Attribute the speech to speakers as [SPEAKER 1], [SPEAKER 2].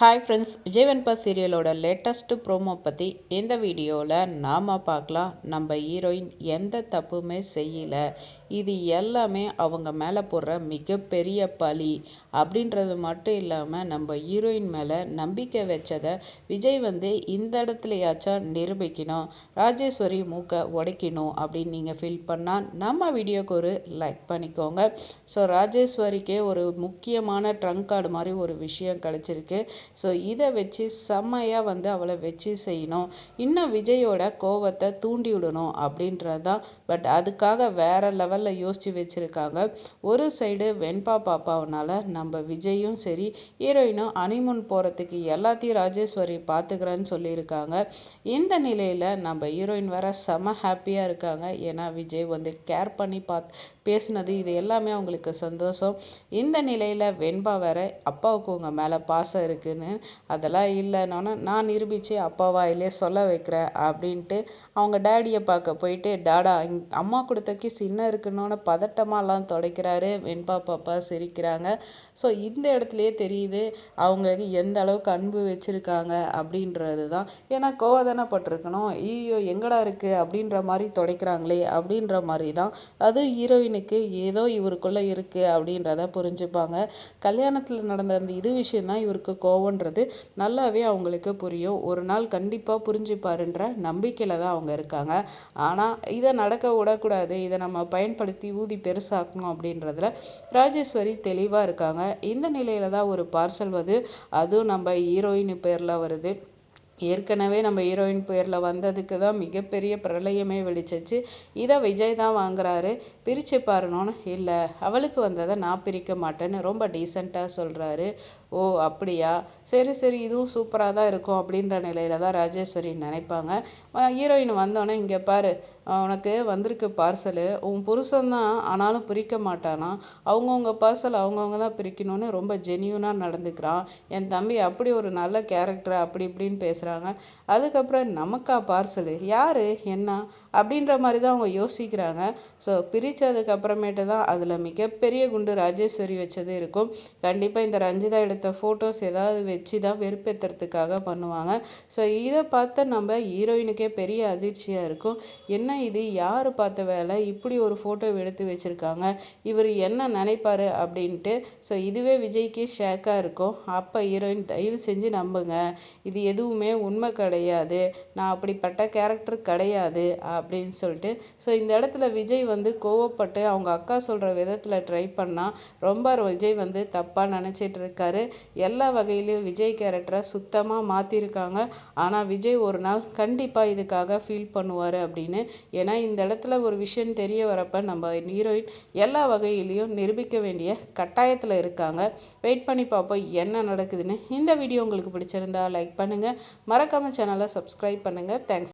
[SPEAKER 1] Hi friends Vijay சீரியலோட latest promo பற்றி இந்த வீடியோவில் நாம் பார்க்கலாம். நம்ம ஹீரோயின் எந்த தப்புமே செய்யலை. இது எல்லாமே அவங்க மேலே போடுற மிகப்பெரிய பழி அப்படின்றது மட்டும் இல்லாமல் நம்ம ஹீரோயின் மேலே நம்பிக்கை வச்சதை விஜய் வந்து இந்த இடத்துலையாச்சும் நிரூபிக்கணும். ராஜேஸ்வரி மூக்கை உடைக்கணும் அப்படின்னு நீங்கள் ஃபீல் பண்ணால் நம்ம வீடியோக்கு ஒரு லைக் பண்ணிக்கோங்க. ஸோ ராஜேஸ்வரிக்கே ஒரு முக்கியமான ட்ரங்க் கார்டு மாதிரி ஒரு விஷயம் கிடச்சிருக்கு. ஸோ இதை வச்சு செம்மையாக வந்து அவளை வச்சு செய்யணும். இன்னும் விஜயோட கோவத்தை தூண்டி விடணும் அப்படின்றது தான். பட் அதுக்காக வேற லெவலில் யோசித்து வச்சுருக்காங்க. ஒரு சைடு வெண்பா பாப்பாவனால நம்ம விஜயும் சரி ஹீரோயினும் அனிமுன் போகிறதுக்கு எல்லாத்தையும் ராஜேஸ்வரி பார்த்துக்கிறேன்னு சொல்லியிருக்காங்க. இந்த நிலையில் நம்ம ஹீரோயின் வேற செம ஹாப்பியாக இருக்காங்க. ஏன்னா விஜய் வந்து கேர் பண்ணி பாத் பேசுனது இது எல்லாமே அவங்களுக்கு சந்தோஷம். இந்த நிலையில் வெண்பா வேற அப்பாவுக்கு உங்கள் மேலே பாசம் இருக்குன்னு அதெல்லாம் இல்லைன்னு நான் நிரூபித்து அப்பா வாயிலே சொல்ல வைக்கிறேன் அப்படின்ட்டு அவங்க டேடியை பார்க்க போயிட்டு டாடா அம்மா கொடுத்த கிஸ் இன்னும் இருக்குன்னு பதட்டமாலாம் துடைக்கிறாரு வெண்பா பாப்பா சிரிக்கிறாங்க. ஸோ இந்த இடத்துலையே தெரியுது அவங்களுக்கு எந்த அளவுக்கு அன்பு வச்சுருக்காங்க அப்படின்றது தான். ஏன்னா கோவதானப்பட்டிருக்கணும். ஐயோ எங்கடா இருக்குது அப்படின்ற மாதிரி துடைக்கிறாங்களே அப்படின்ற மாதிரி தான். அது ஹீரோயினுக்கு ஏதோ இவருக்குள்ளே இருக்குது அப்படின்றத புரிஞ்சுப்பாங்க. கல்யாணத்தில் நடந்த அந்த இது விஷயம் தான் இவருக்கு கோவன்றது நல்லாவே அவங்களுக்கு புரியும். ஒரு நாள் கண்டிப்பாக புரிஞ்சுப்பாருன்ற நம்பிக்கையில் தான் அவங்க இருக்காங்க. ஆனால் இதை நடக்க விடக்கூடாது. இதை நம்ம பயன்படுத்தி ஊதி பெருசாக்கணும் அப்படின்றதுல ராஜேஸ்வரி தெளிவாக இருக்காங்க. இந்த நிலையில தான் ஒரு பார்சல் வருது. அதுவும் நம்ம ஹீரோயின் பேரில் வருது. ஏற்கனவே நம்ம ஹீரோயின் பேரில் வந்ததுக்கு தான் மிகப்பெரிய பிரளயமே வெடிச்சிச்சு இதை விஜய் தான் வாங்குறாரு. பிரித்து பாருனோன்னு இல்லை. அவளுக்கு வந்ததை நான் பிரிக்க மாட்டேன்னு ரொம்ப டீசெண்டாக சொல்கிறாரு ஓ அப்படியா? சரி சரி இதுவும் சூப்பராக தான் இருக்கும் அப்படின்ற நிலையில தான் ராஜேஸ்வரி நினைப்பாங்க. ஹீரோயின் வந்தோடனே இங்கே பாரு. உனக்கு வந்திருக்கு பார்சலு உன் புருஷன் தான் ஆனாலும் பிரிக்க மாட்டானா? அவங்கவுங்க பார்சல் அவங்கவுங்க தான் பிரிக்கணும்னு ரொம்ப ஜென்யூனாக நடந்துக்கிறான். என் தம்பி அப்படி ஒரு நல்ல கேரக்டர் அப்படி இப்படின்னு பேசுகிறாங்க அதுக்கப்புறம் நமக்கா பார்சலு யார்? என்ன? அப்படின்ற மாதிரி தான் அவங்க யோசிக்கிறாங்க. ஸோ பிரித்ததுக்கு அப்புறமேட்டு தான் அதில் மிகப்பெரிய குண்டு ராஜேஸ்வரி வச்சது இருக்கும். கண்டிப்பாக இந்த ரஞ்சிதா எடுத்த ஃபோட்டோஸ் ஏதாவது வச்சு தான் வெறுப்பேற்றுறதுக்காக பண்ணுவாங்க. ஸோ இதை பார்த்து நம்ம ஹீரோயினுக்கே பெரிய அதிர்ச்சியாக இருக்கும். என்ன இது யார் பார்த்த வேலை? இப்படி ஒரு ஃபோட்டோ எடுத்து வச்சுருக்காங்க. இவர் என்ன நினைப்பாரு அப்படின்ட்டு ஸோ இதுவே விஜய்க்கு ஷேக்காக இருக்கும். அப்போ ஹீரோயின் தயவு செஞ்சு நம்புங்க. இது எதுவுமே உண்மை கிடையாது. நான் அப்படிப்பட்ட கேரக்டர் கிடையாது அப்படின்னு சொல்லிட்டு ஸோ இந்த இடத்துல விஜய் வந்து கோவப்பட்டு அவங்க அக்கா சொல்கிற விதத்தில் ட்ரை பண்ணால் ரொம்ப விஜய் வந்து தப்பாக நினச்சிட்டு இருக்காரு. எல்லா வகையிலையும் விஜய் கேரக்டரை சுத்தமாக மாற்றிருக்காங்க ஆனால் விஜய் ஒரு நாள் கண்டிப்பாக இதுக்காக ஃபீல் பண்ணுவார் அப்படின்னு ஏன்னா இந்த இடத்துல ஒரு விஷயம் தெரிய வரப்ப நம்ம ஹீரோயின் எல்லா வகையிலையும் நிரூபிக்க வேண்டிய கட்டாயத்தில் இருக்காங்க. வெயிட் பண்ணி பார்ப்போம் என்ன நடக்குதுன்னு. இந்த வீடியோ உங்களுக்கு பிடிச்சிருந்தா லைக் பண்ணுங்கள் மறக்காமல் சேனலை சப்ஸ்கிரைப் பண்ணுங்கள் தேங்க்ஸ்